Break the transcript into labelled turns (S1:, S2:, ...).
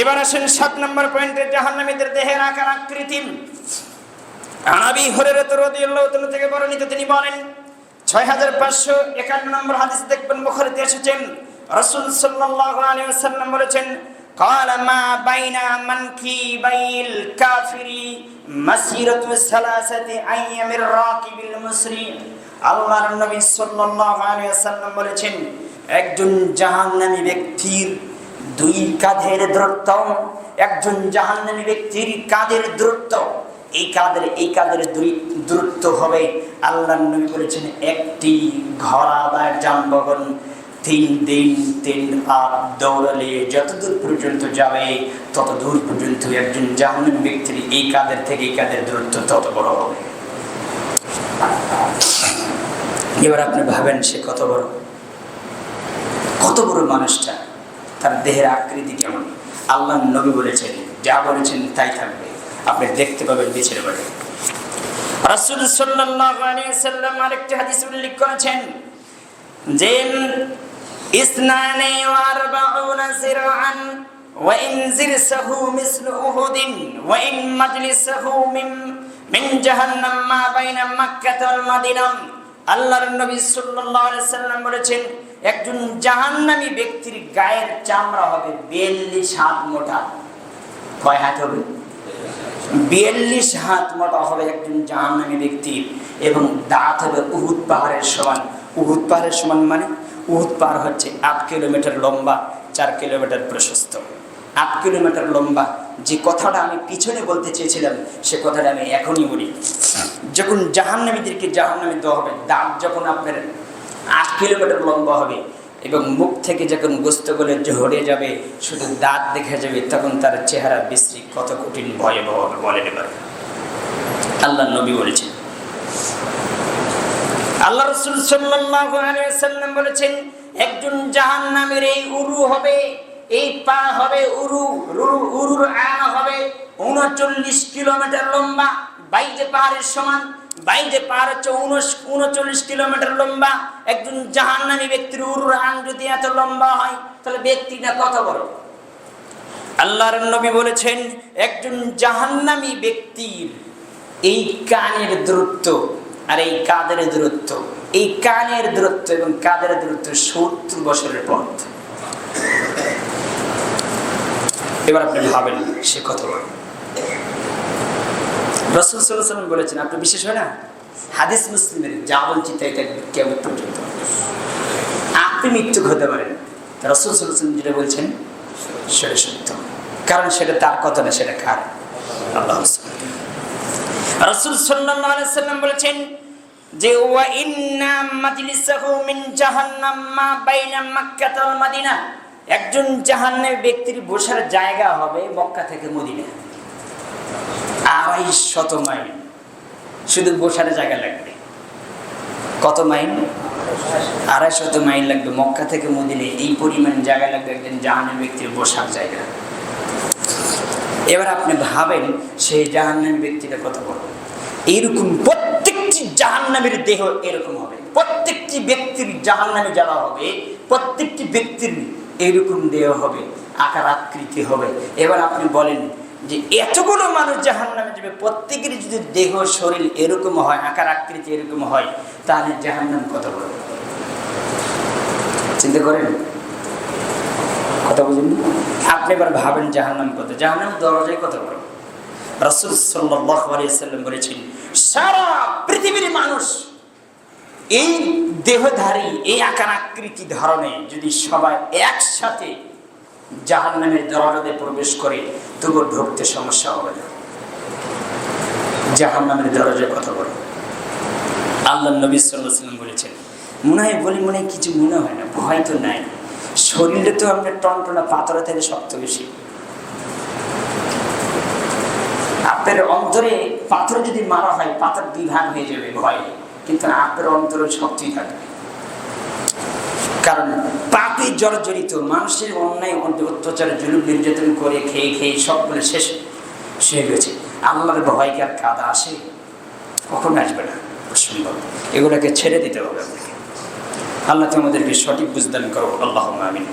S1: এবার আসেন সাত নম্বর পয়েন্টে, জাহান্নামীদের দেহের আকার আকৃতি আবি হরেরত রাদিয়াল্লাহু তাআলা থেকে বর্ণিত তিনি বলেন 6551 নম্বর হাদিস দেখবেন, বুখারীতে এসেছেন। রাসূল সাল্লাল্লাহু আলাইহি ওয়াসাল্লাম বলেছেন, কালা মা বাইনা মানকি বাইল কাফিরি মাসিরাতু সালাসাতি আইয়ামির রাকিবিল মুসরি আল্লাহর নবী সাল্লাল্লাহু আলাইহি ওয়াসাল্লাম বলেছেন, একজন জাহান্নামী ব্যক্তির দুই কাঁধের দূরত্ব, একজন জাহান্নামী ব্যক্তির কাঁধের দূরত্ব। এই কাঁধের এই কাঁধের দুই দূরত্ব হবে আল্লাহ নবী বলেছেন, একটি ঘোড়াদার যানবাহন, তিন দিন, তিন রাত দৌড়ালে যতদূর পর্যন্ত যাবে তত দূর পর্যন্ত একজন জাহান্নামী ব্যক্তির এই কাঁধের থেকে এই কাঁধের দূরত্ব তত বড় হবে। এবার আপনি ভাবেন সে কত বড়? কত বড় মানুষটা? তার দেহের আকৃতি কেমন? আল্লাহ নবী বলেছেন, যা বলেছেন তাই থাকবে। আপনি দেখতে পাবেন পিছের বাড়ি। রাসূল সাল্লাম আরেকটি হাদিস উল্লেখ করেছেন, যে ইসনানে ওয়ারবাউনা জিরআন মিসলু উহুদিন, ওয়া ইন মাজলিসাহু মিন মিন জাহান্নাম মা বাইনা মাক্কাহ ওয়াল মাদিনা। আল্লাহর নবী সাল্লাল্লাহু আলাইহি সাল্লাম বলেছেন একজন জাহান্নামী ব্যক্তির গায়ের চামড়া হবে বিয়াল্লিশ হাত মোটা। কয় হাত হবে? বিয়াল্লিশ হাত মোটা হবে একজন জাহান্নামী ব্যক্তির এবং দাঁত হবে উহুদ পাহাড়ের সমান। উহুদ পাহাড়ের সমান মানে? উহুদ পাহাড় হচ্ছে আট কিলোমিটার লম্বা, চার কিলোমিটার প্রশস্ত। আট কিলোমিটার লম্বা। যে কথাটা আমি পিছনে বলতে চেয়েছিলাম, সে কথাটা আমি এখনই বলি। যখন জাহান্নামীদেরকে জাহান্নামী দেওয়া হবে, দাঁত যখন আপনার আট কিলোমিটার লম্বা হবে এবং মুখ থেকে যখন গোস্তগুলো ঝরে যাবে, শুধু দাঁত দেখা যাবে, তখন তার চেহারা বিশ্রী, কত কঠিন, ভয়াবহ হবে, বলেন এবার। আল্লাহ নবী বলেছেন। আল্লাহ রসুল সাল্লাম বলেছেন, একজন জাহান নামের এই উরু হবে। এই পা হবে উরু উরু উরুর আনা হবে উনচল্লিশ কিলোমিটার লম্বা, বাইজে পাহাড়ের সমান, বাইজে পাহাড় হচ্ছে উনচল্লিশ কিলোমিটার লম্বা। একজন জাহান্নামী ব্যক্তির উরুর আন যদি এত লম্বা হয়, তাহলে ব্যক্তিটা কত বড়? আল্লাহর নবী বলেছেন, একজন জাহান্নামী ব্যক্তির এই কানের দূরত্ব আর এই কাদের দূরত্ব, এই কানের দূরত্ব এবং কাদের দূরত্ব সত্তর বছরের পথ। এবার আপনি ভাবেন, সে কত বড়? রসুল সাল্লাম বলেছেন, আপনি বিশেষ হয় না? হাদিস মুসলিমের যা বলছি তাই কেমন পর্যন্ত। আপনি মৃত্যু হতে পারেন। রসুল সাল্লাম যেটা বলছেন, সেটা সত্য। কারণ সেটা তার কথা না, সেটা কার? আল্লাহ রসুল। সাল্লাম বলেছেন যে, ওয়া ইন্না মাজলিসাহু মিন জাহান্নাম মা বাইনা মাক্কাহ ওয়াল মাদিনা। একজন জাহান্নামী ব্যক্তির বসার জায়গা হবে মক্কা থেকে মদিনা। আড়াই শত মাইল। শুধু বসার জায়গা লাগবে। কত মাইল? আড়াই শত মাইল লাগবে মক্কা থেকে মদিনে। এই পরিমাণ জায়গা লাগবে একজন জাহান্নামী ব্যক্তির বসার জায়গা। এবার আপনি ভাবেন, সেই জাহান্নামী ব্যক্তিটা কত বড়? এইরকম প্রত্যেকটি জাহান্নামের দেহ এরকম হবে। প্রত্যেকটি ব্যক্তির জাহান্নামে যারা হবে। প্রত্যেকটি ব্যক্তির এরকম দেহ হবে, আকার আকৃতি হবে। এবার আপনি বলেন যে এতগুলো মানুষ জাহান নামে যাবে প্রত্যেকের যদি দেহ, শরীর এরকম হয়, আকার আকৃতি এরকম হয়, তাহলে জাহান নাম কত বড়? চিন্তা করেন? কথা বুঝেন আপনি এবার ভাবেন জাহান নাম কত জাহান নাম দরজায় কত বড়? রসুল সাল্লাম বলেছেন, সারা পৃথিবীর মানুষ এই দেহধারী, এই আকার আকৃতি ধরনে যদি সবাই একসাথে জাহান নামের দরজাতে প্রবেশ করে, তবু ঢুকতে সমস্যা হবে না। জাহান নামের দরজায় কথা বলো। আল্লাহ নবী সাল্লাম বলেছেন, মনে হয় বলি মনে হয় কিছু মনে হয় না, ভয় তো নাই। শরীরে তো আপনার টনটনা পাথর থেকে শক্ত বেশি। আপনার অন্তরে পাথর যদি মারা হয়, পাথর বিভাগ হয়ে যাবে ভয়। কিন্তু আপনার অন্তরে শক্তি থাকবে কারণ পাপে জর্জরিত, মানুষের অন্যায় অত্যাচার জুলুম, নির্যাতন করে খেয়ে খেয়ে সবগুলো শেষ হয়ে গেছে। আল্লাহর ভয়কে আর কাদা আসে? কখন আসবে না। অসম্ভব। এগুলোকে ছেড়ে দিতে হবে আপনাকে। আল্লাহ তোমাদেরকে সঠিক বুঝদান করো আল্লাহ আমিন।